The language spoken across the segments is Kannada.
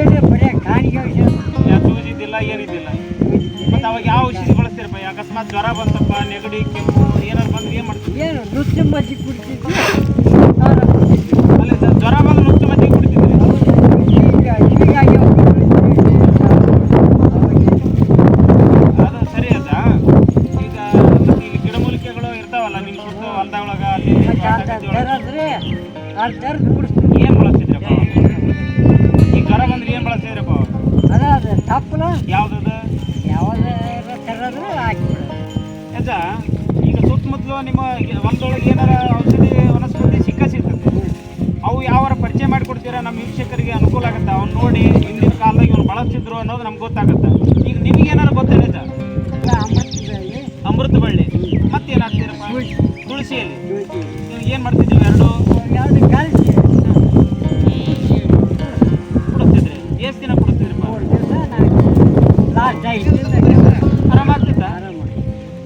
ಇದ್ದಿದ್ದು ಬರೀ ಕಾಣಿಗೆ ಯಾ ಸೂಜಿದ್ದಿಲ್ಲ ಏನಿದ್ದಿಲ್ಲ. ಮತ್ತೆ ಅವಾಗ ಯಾವ ಔಷಧಿ ಬಳಸ್ತೀರಪ್ಪ? ಅಕಸ್ಮಾತ್ ಜ್ವರ ಬಂತಪ್ಪ ನೆಗಡಿ ಕೆಮ್ಮು ಏನಾರು ಬಂದ್ರೆ ಏನು ಮಾಡ್ತೀವಿ ಏನು ನುಚ್ಚು ಮಜ್ಜಿ ಕುಡಿತಿದ್ವಿ ಅಲ್ಲಿ ಜ್ವರ ಬಂದು ನುಚ್ಚು ಮಜ್ಜಿಗೆ ಕುಡಿತಿದ್ರಿ ಅದು ಸರಿ ಅದ. ಈಗ ಇಲ್ಲಿ ಗಿಡಮೂಲಿಕೆಗಳು ಇರ್ತಾವಲ್ಲ ನಿಮ್ಮ ಸುತ್ತ ಅಲ್ಲಿ ಗದ್ದೆ ಒಳಗ. ಅದು ತರದು ಕುಡಿಸ್ತೀವಿ. ಅದು ತಪ್ಪಲ ಯಾವ್ದದ ಯಾವ್ದಾರ ತರದ್ರೆ ಹಾಕಿಬಿಡೋದು ಯಜ ಈಗ ಸುತ್ತಮುತ್ತಲು ನಿಮ್ಮ ಹೊಲದೊಳಗೆ ಏನಾರ ಔಷಧಿ ವನಸ್ಪತಿ ಸಿಕ್ಕ ಸಿಗ್ತದೆ ಅವು ಯಾವಾರ ಪರಿಚಯ ಮಾಡಿಕೊಡ್ತೀರಾ? ನಮ್ಮ ವೀಕ್ಷಕರಿಗೆ ಅನುಕೂಲ ಆಗುತ್ತೆ? ಅವ್ನು ನೋಡಿ ಹಿಂದಿನ ಕಾಲದಾಗ ಇವ್ರು ಬಳಸ್ತಿದ್ರು ಅನ್ನೋದು ನಮ್ಗೆ ಗೊತ್ತಾಗುತ್ತೆ? ಈಗ ನಿಮ್ಗೆ ಏನಾರು ಗೊತ್ತೇನೆ ಅಮೃತ ಬಳ್ಳಿ ಮತ್ತೇನಾಗ್ತೀರಪ್ಪ? ತುಳಸಿಯಲ್ಲಿ.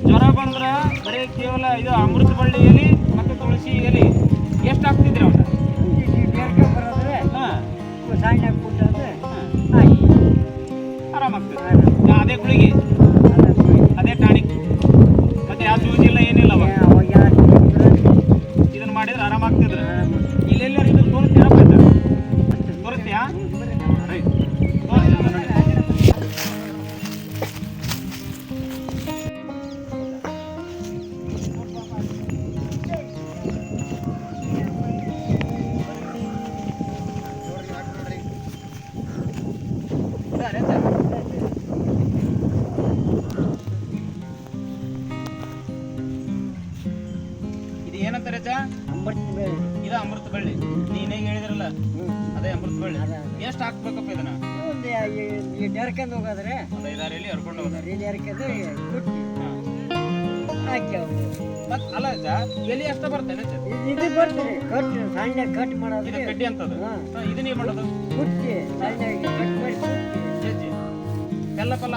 ಜ್ವರ ಬಂದ್ರೆ ಬರೀ ಕೇವಲ ಇದು ಅಮೃತ ಬಳ್ಳಿ ಎಲೆ ಮತ್ತು ತುಳಸಿ ಎಲೆ. ಎಷ್ಟು ಅದೇ ಅಮೃತ ಬಳ್ಳಿ. ಎಷ್ಟು ಹಾಕ್ಬೇಕಪ್ಪ ಇದನ್ನ? ಒಂದು ಡರ್ಕಂದು ಹೋಗೋದ್ರೆ ಒಂದು ಐದಾರು ಎಲ್ಲಿ ಹರ್ಕೊಂಡು ಹೋಗೋದು ಹರ್ಕಂದು ಕುಟ್ಟಿ ಹಾಕಿ ಅಲ್ಲ ಅಜ್ಜ ಎಲ್ಲಿ ಅಷ್ಟ ಬರ್ತೇನೆ ಇದು- ಇದು ಕಟ್ ಸಣ್ಣ ಕಟ್ ಇದು ಕಡ್ಡಿ ಅಂತದ ಇದನ್ನೇ ಮಾಡೋದು? ಕುಟ್ಟಿ ಸಣ್ಣಗೆ ಕಟ್ ಮಾಡಿ ಕುಟ್ಟಿ. ಬೆಲ್ಲ ಪಲ್ಲ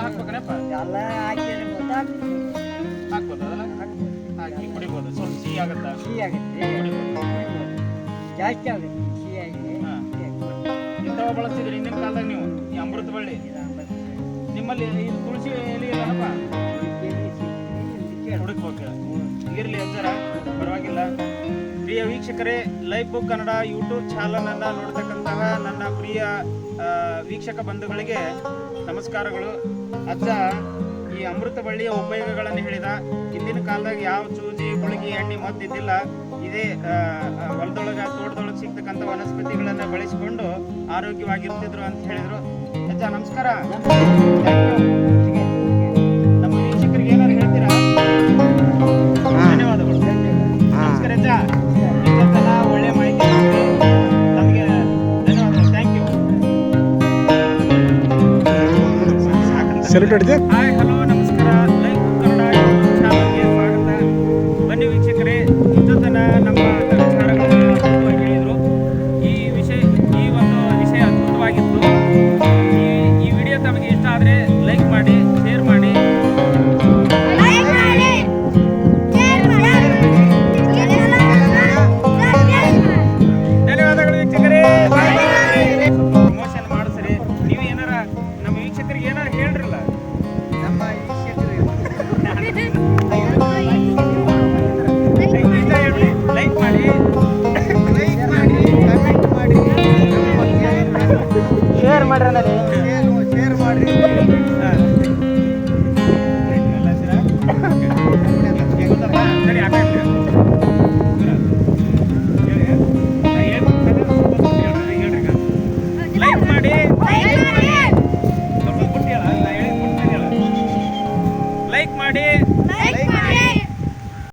ಎಲ್ಲ ಹಾಕಿದ್ರೆ ಗೊತ್ತಾಗ್ತದೆ. ಹಾಕ್ಬೋದು ಅದಲ್ಲ ಹಾಕಿ ಕುಡಿಬೋದು. ಸ್ವಲ್ಪ ಸಿಹಿ ಆಗತ್ತಾ? ಸಿಹಿ ಆಗುತ್ತೆ. ಕುಡಿಬೋದು. ಜಾಸ್ತಿ ಆಗುತ್ತೆ. ಇಂಥವ ಬಳಸ್ತಿದ್ರಿ ಹಿಂದಿನ ಕಾಲದಾಗ ನೀವು? ಈ ಅಮೃತ ಬಳ್ಳಿ? ನಿಮ್ಮಲ್ಲಿ ತುಳಸಿ ಎಲೆ ಇಲ್ಲಪ್ಪ ಹುಡುಕ್ಬೇಕು. ಇರ್ಲಿ ಅಜ್ಜರ ಪರವಾಗಿಲ್ಲ. ಪ್ರಿಯ ವೀಕ್ಷಕರೇ live book Kannada YouTube channel ಅನ್ನ ನೋಡ್ತಕ್ಕಂತಹ ನನ್ನ ಪ್ರಿಯ ವೀಕ್ಷಕ ಬಂಧುಗಳಿಗೆ ನಮಸ್ಕಾರಗಳು. ಅಜ್ಜ, ಈ ಅಮೃತ ಬಳ್ಳಿಯ ಉಪಯೋಗಗಳನ್ನು ಹೇಳಿದ. ಹಿಂದಿನ ಕಾಲದಾಗ ಯಾವ ಚೂಜಿ ಗುಳಿಗೆ, ಎಣ್ಣೆ ಮದ್ದಿದ್ದಿಲ್ಲ ಇದೇ ಆ, ವನಸ್ಪತಿಗಳನ್ನು ಬಳಸಿಕೊಂಡು ಆರೋಗ್ಯವಾಗಿರ್ತಿದ್ರು ಅಂತ ಹೇಳಿದ್ರು. ಅಜ್ಜ ನಮಸ್ಕಾರ. ನಮ್ಮ ವೀಕ್ಷಕರಿಗೆ ಏನಾರು ಹೇಳ್ತೀರಾ? ಧನ್ಯವಾದಗಳು. ನಮಸ್ಕಾರ ಅಜ್ಜ. ಇಷ್ಟೊತ್ತನ ಒಳ್ಳೆ ಮಾಹಿತಿ ಧನ್ಯವಾದಗಳು. Thank you hi hello